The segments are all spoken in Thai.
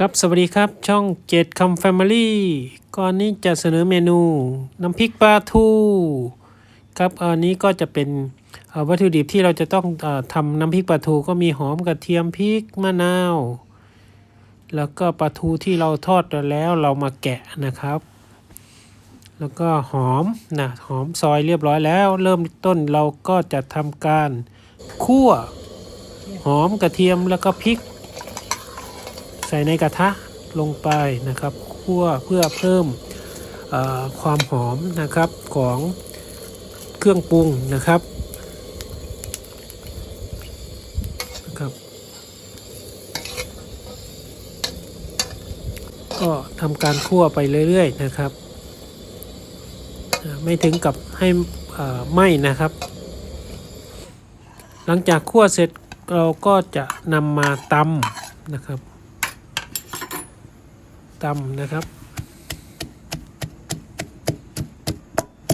ครับ สวัสดีครับ ช่องเจ็ดคำแฟมิลี่ก่อนนี้จะเสนอเมนู น้ำพริกปลาทู ครับ อันนี้ก็จะเป็นวัตถุดิบที่เราจะต้องอทำน้ำพริกปลาทูก็มีหอมกระเทียมพริกมะนาว แล้วก็ปลาทูที่เราทอดแล้วเรามาแกะนะครับ แล้วก็หอมนะหอมซอยเรียบร้อยแล้ว เริ่มต้นเราก็จะทำการคั่วหอมกระเทียมแล้วก็พริก ส่ในกระทะลงไปนะครับคั่วเพื่อเพิ่มความหอมนะครับของเครื่องปรุงนะครับนะครับ ก็ทำการคั่วไปเรื่อยๆนะครับ ไม่ถึงกับให้ไหม้นะครับ หลังจากคั่วเสร็จเราก็จะนำมาตำนะครับ ตำนะครับ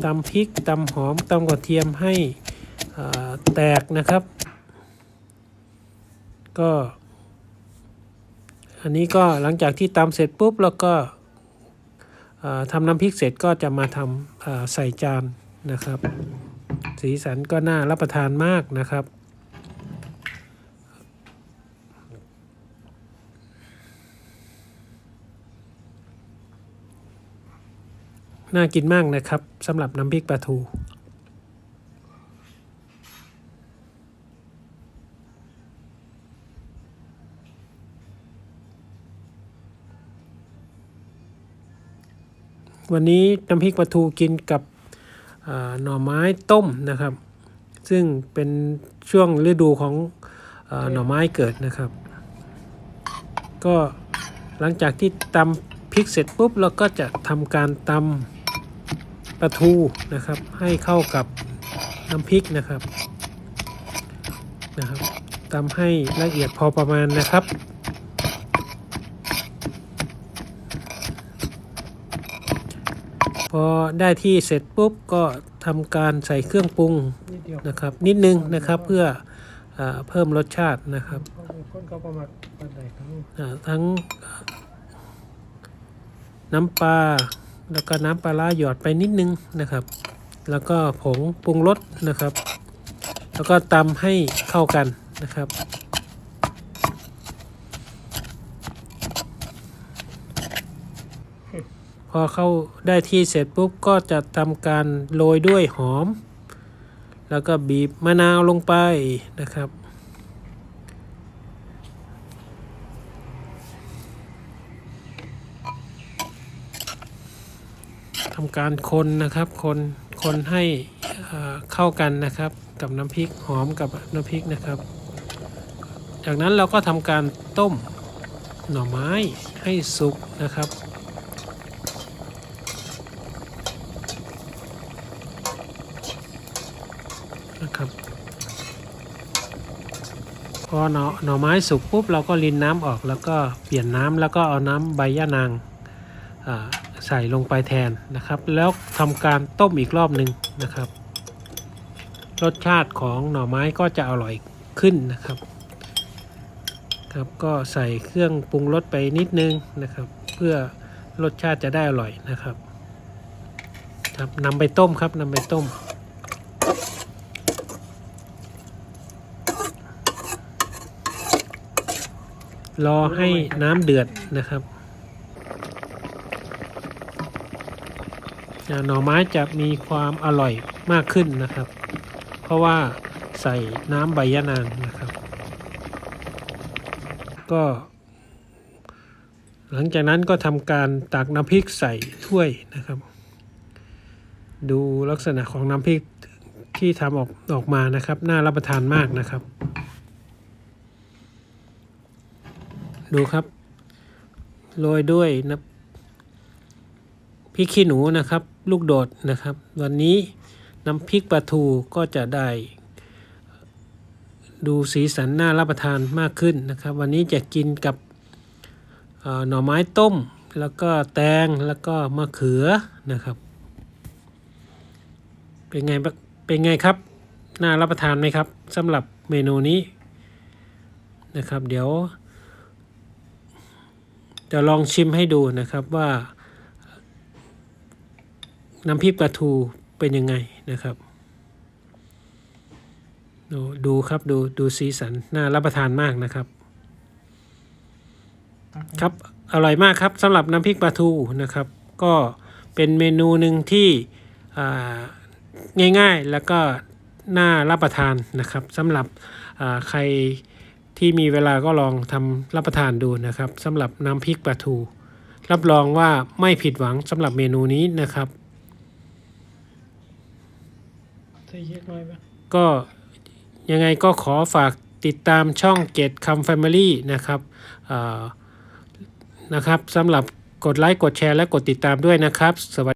ตำพริกตำหอมตำกระเทียมให้แตกนะครับ ก็ อันนี้ก็หลังจากที่ตำเสร็จปุ๊บแล้วก็ทำน้ำพริกเสร็จก็จะมาทำใส่จานนะครับ สีสันก็น่ารับประทานมากนะครับ น่ากินมากนะครับสำหรับน้ำพริกปลาทูวันนี้น้ำพริกปลาทูกินกับหน่อไม้ต้มนะครับ ซึ่งเป็นช่วงฤดูของอหน่อไม้เกิดนะครับ ก็หลังจากที่ตำพริกเสร็จปุ๊บเราก็จะทำการตำ ปลาทูนะครับ ให้เข้ากับน้ำพริกนะครับนะครับตำให้ละเอียดพอประมาณนะครับ พอได้ที่เสร็จปุ๊บก็ทำการใส่เครื่องปรุงนิดเดียวนะครับ นิดนึงนะครับเพื่ออาเพิ่มรสชาตินะครับคนเขาประมาทปันใดทั้งอ่าทั้งน้ำปลา แล้วก็น้ำปลาร้าหยอดไปนิดนึงนะครับ แล้วก็ผงปรุงรสนะครับ แล้วก็ตำให้เข้ากันนะครับ พอเข้าได้ที่เสร็จปุ๊บก็จะทำการโรยด้วยหอม แล้วก็บีบมะนาวลงไปนะครับ ทำการคนนะครับ คนคนให้เข้ากันนะครับ กับน้ำพริกหอมกับน้ำพริกนะครับ จากนั้นเราก็ทำการต้มหน่อไม้ให้สุกนะครับนะครับ พอหน่อหน่อไม้สุกปุ๊บเราก็รินน้ำออกแล้วก็เปลี่ยนน้ำแล้วก็เอาน้ำใบย่านางอ่า ใส่ลงไปแทนนะครับ แล้วทำการต้มอีกรอบหนึ่งนะครับ รสชาติของหน่อไม้ก็จะอร่อยขึ้นนะครับ ครับก็ใส่เครื่องปรุงรสไปนิดนึงนะครับ เพื่อรสชาติจะได้อร่อยนะครับ ครับนำไปต้มครับนำไปต้มรอให้น้ำเดือดนะครับอ่า หน่อไม้จะมีความอร่อยมากขึ้นนะครับ เพราะว่าใส่น้ำใบยะนางนะครับ ก็ หลังจากนั้นก็ทำการตักน้ำพริกใส่ถ้วยนะครับ ดูลักษณะของน้ำพริกที่ทำออกออกมานะครับ น่ารับประทานมากนะครับ ดูครับ โรยด้วยนะ พริกขี้หนูนะครับ ลูกโดดนะครับ วันนี้น้ำพริกปลาทูก็จะได้ ดูสีสันน่ารับประทานมากขึ้นนะครับ วันนี้จะกินกับหน่อไม้ต้ม แล้วก็แตงแล้วก็มะเขือนะครับ เป็นไงเป็นไงครับ น่ารับประทานไหมครับสำหรับเมนูนี้นะครับ เดี๋ยวเดี๋ยวลองชิมให้ดูนะครับว่า น้ำพริกปลาทูเป็นยังไงนะครับ ดูดูครับดูดูสีสันน่ารับประทานมากนะครับ ครับอร่อยมากครับสำหรับน้ำพริกปลาทูนะครับ ก็เป็นเมนูหนึ่งที่อ่าง่ายๆแล้วก็น่ารับประทานนะครับสำหรับใครที่มีเวลาก็ลองทำรับประทานดูนะครับสำหรับน้ำพริกปลาทู รับรองว่าไม่ผิดหวังสำหรับเมนูนี้นะครับ ใส่เยอะน้อยปะก็ยังไงก็ขอฝากติดตามช่องเกตคำแฟมิลี่นะครับนะครับสำหรับกดไลค์กดแชร์และกดติดตามด้วยนะครับ สวัสดี